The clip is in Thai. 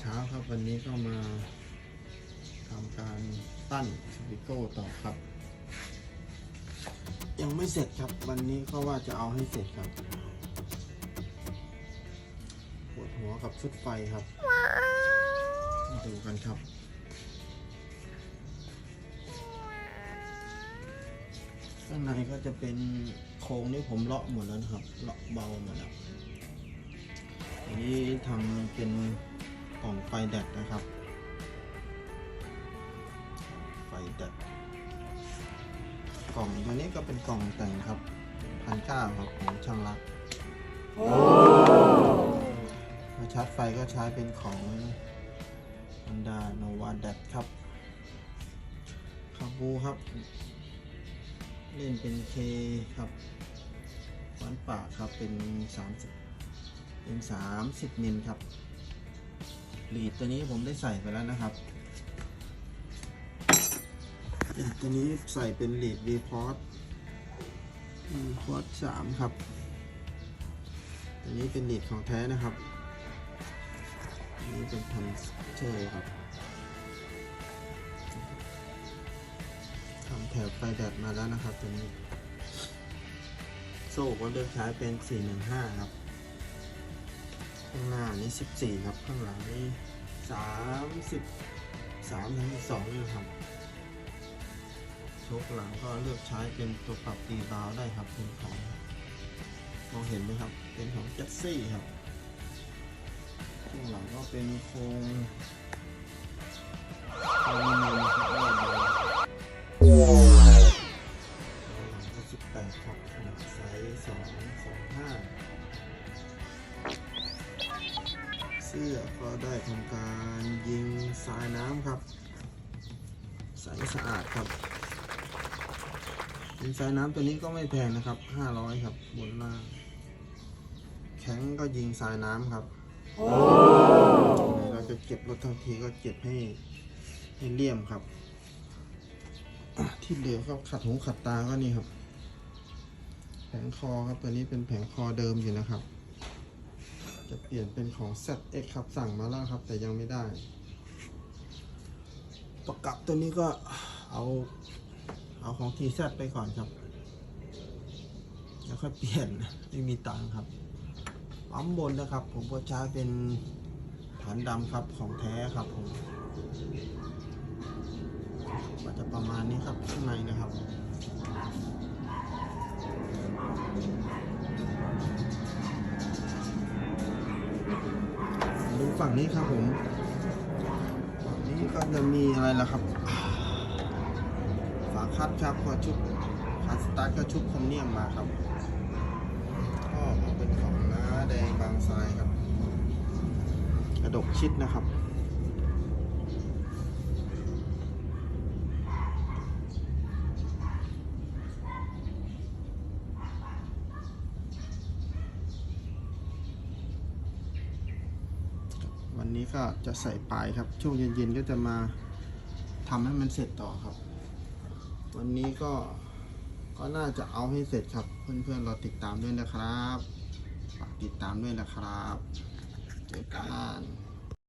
เช้าครับวันนี้ก็มาทำการตั้นสปิโก้ต่อครับ ยังไม่เสร็จครับวันนี้ก็ว่าจะเอาให้เสร็จครับปวดหัวกับชุดไฟครับดูกันครับข้างในก็จะเป็นโครงที่ผมเลาะหมดแล้วครับเลาะเบาหมดแล้วอันนี้ทำเป็น กล่องไฟแดดนะครับ ไฟแดดกล่องตัวนี้ก็เป็นกล่องแต่งครับพันเก้าครับของช่างรักมาชาร์จไฟก็ใช้เป็นของ Honda Nova d a t ครับคาบูครับ เล่นเป็นเคครับฟันปากครับเป็น 30 เป็น 30 มิลครับ ลีดตัวนี้ผมได้ใส่ไปแล้วนะครับตัวนี้ใส่เป็นลีด v p o r t v p o r t 3ครับตัวนี้เป็นลีดของแท้นะครับนนี้เป็นพันเชอร์ครับทำแถบไฟแดดมาแล้วนะครับตัวนี้ โซ่ก็เลือกใช้เป็น 415 ครับ ข้างหน้านี้14ครับ ข้างหลังนี้30 3ถึง2นะครับโชคหลังก็เลือกใช้เป็นตัวปรับตีบาวได้ครับเป็นของมองเห็นไหมครับ เป็นของแจ็คซี่ครับช่วงหลังก็เป็นโครง เสื้อก็ได้ทำการยิงทรายน้ำครับ ใสสะอาดครับยิงทรายน้ำตัวนี้ก็ไม่แพงนะครับ500ครับบนล่างแข็งก็ยิงทรายน้ำครับเราจะเก็บรถทั้งทีก็เก็บให้ให้เลี่ยมครับ ที่เหลือก็ขัดหูขัดตาก็นี่ครับ แผงคอครับตัวนี้เป็นแผงคอเดิมอยู่นะครับ จะเปลี่ยนเป็นของ ZX ครับสั่งมาแล้วครับ แต่ยังไม่ได้ ประกับตัวนี้ก็เอา เอาของ TZ ไปก่อนครับ แล้วค่อยเปลี่ยนไม่มีตังค์ครับปั๊มบนนะครับ ผมก็ใช้เป็นฐานดำครับของแท้ครับผมก็จะประมาณนี้ครับข้างในนะครับ ฝั่งนี้ครับผมฝั่งนี้ก็จะมีอะไรล่ะครับ ฝาคัดครับพอชุดคัดสตาร์ทก็ชุดคอมเนียมมาครับก็เป็นของน้าแดงบางทรายครับ กระดกชิดนะครับ วันนี้ก็จะใส่ปลายครับ ช่วงเย็นๆก็จะมาทำให้มันเสร็จต่อครับ วันนี้ก็ก็น่าจะเอาให้เสร็จครับ เพื่อนๆเราติดตามด้วยนะครับฝากติดตามด้วยนะครับเจอกัน